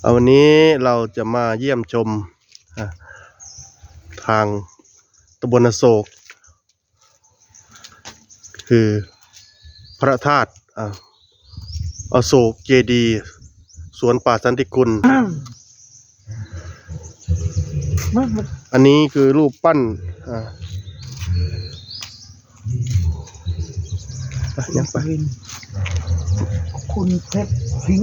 เอาวันนี้เราจะมาเยี่ยมชมทางตำบลโศก คือพระธาตุอโศกเจดีสวนป่าสันติกุล อันนี้คือรูปปั้นยังไปคุณเพชรสิง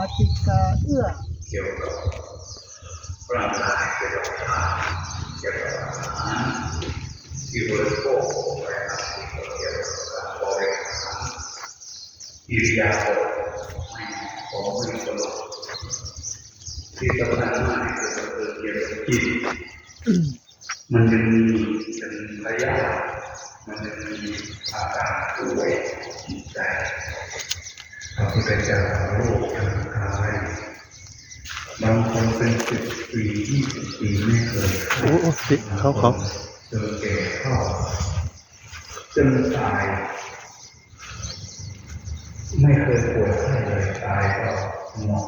าติกาเอื้ออิริยาบถของบริสุทธิ์ที่สำคัญมากคือเกี่ยวกับจิตมันจะมีเป็นระยะมันจะมีอาการป่วยจิตใจพระพุทธเจ้าโลกทางก บางคนเป็นสิบปียี่สิบปีไม่เคยโอ้สิเขาเขาจนแก่เข้าจนตาย ไม่เคยป่วยไข้เลยตายก็หมด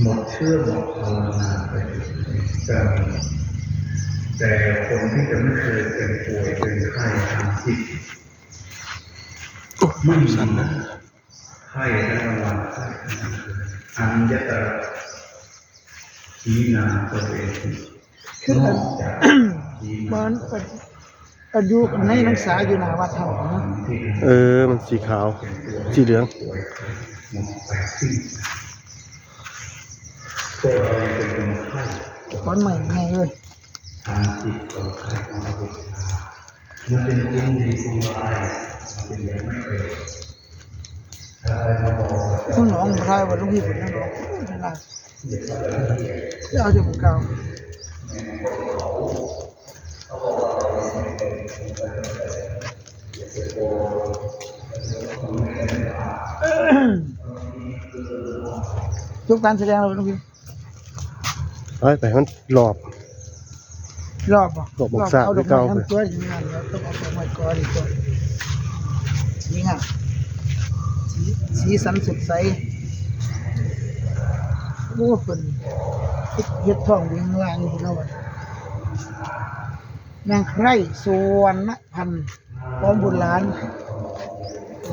หมดเชื่อหมดภาวนาไปแต่แต่คนที่จะไม่เคยเป็นป่วยเป็นไข้ทางจิตไม่มีไข้ทั้งกลางวันไข้ทั้งกลาง อันยตระทีนาตัวเองคือนอกจากทีมันานอายุในนักศึกษาอยู่หนาวัดเท่านะที่เออ มันสีขาว สีเหลืองป่วยหมดไปสิ้นตัวเราเป็นคนไข้ตอนใหม่ไงเลยทางจิตของใครของเรามันเป็นคุ้มดีคุ้มร้ายมันเป็นยังไม่เคยถ้าใครมา บอกว่าข้างหนองพรายว่าลุงพี่ผมนั่งร้องโอ้ยฉลาดเอาเดี๋ยวผมเก่าทุกการแสดงเราลุงพี่ไปไปมันหลอบรอบอะรอบบอกทราบเอาดอกที่เก่าไม้ทำตัวอย่างนั้นแล้วต้องเอาดอกไม้ก่อนดีกว่าสีงาม สีสีสันสดใสโอ้เป็นเฮ็ดท้องเบียงลางอยู่แล้วอะนางไคร่สวนนะพันพร้อมบุญหลาน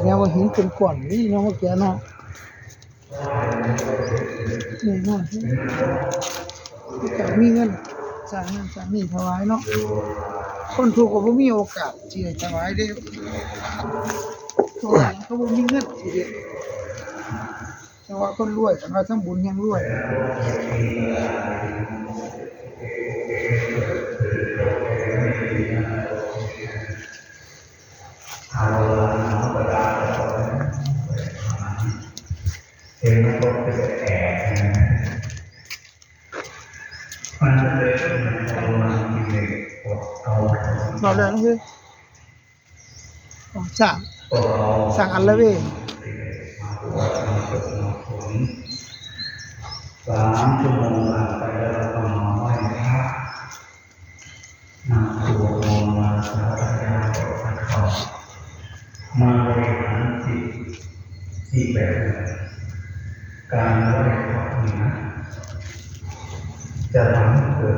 แนวว่าหินเป็นก่อนนี่น้องว่าแกเนาะนี่เนาะที่เจ้ามีเงินสร้างนั่นสร้างนี่ถวายเนาะคนถูกก็บ่มีโอกาสที่จะถวายได้ ถวายเขาบ่มีเงินสิเด้แต่ว่าคนรวยแต่ว่าทั้งบุญยังรวยเอาน้ำประดาเห็นมันก็เป็นแอบมันเลยเอามากินเลยเอาเราเลยคือของสร้างเอา สร้างอันละเวสามชั่วโมงผ่านไปแล้วเราก็มาไหว้พระนำตัวลงมาสาธยายต่อพระเขามาบริหารจิตที่แบบหนการไหว้พระนี่นะจะทำให้เกิด